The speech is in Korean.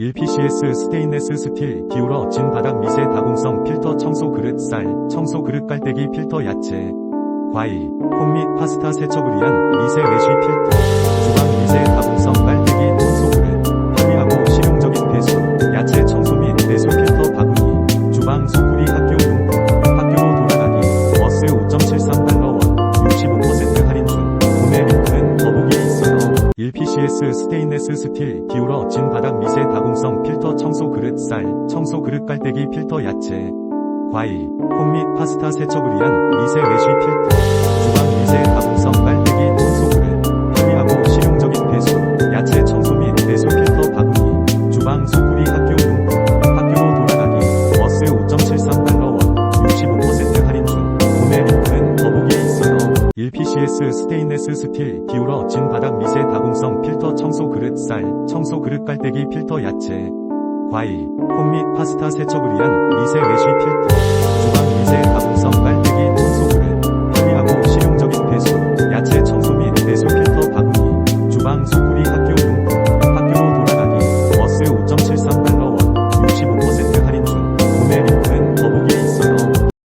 1PCS 스테인레스 스틸 기울어 진 바닥 미세 다공성 필터 청소 그릇 쌀 청소 그릇 깔때기 필터 야채. 과일 콩 및 파스타 세척을 위한 미세 1PCS 스테인레스 스틸 기울어 진 바닥 미세 다공성 필터 청소 그릇 쌀 청소 그릇 깔때기 필터 야채 과일 콩 및 파스타 세척을 위한 미세 메쉬 필터 주방 미세 다공성 깔때기 청소 그릇 편리하고 실용적인 배수 야채 청소 및 배수 필터 바구니 주방 소쿠리 학교 용품 학교로 돌아가기 버스 5.73달러 원 65% 할인 중. 구매 링크는 더보기에 있어요 1PCS 스테인레스 스틸 기울어 진 바닥 미세 다공성 청소 그릇 쌀 청소 그릇 깔때기 필터 야채 과일 콩 및 파스타 세척을 위한 미세 메쉬 필터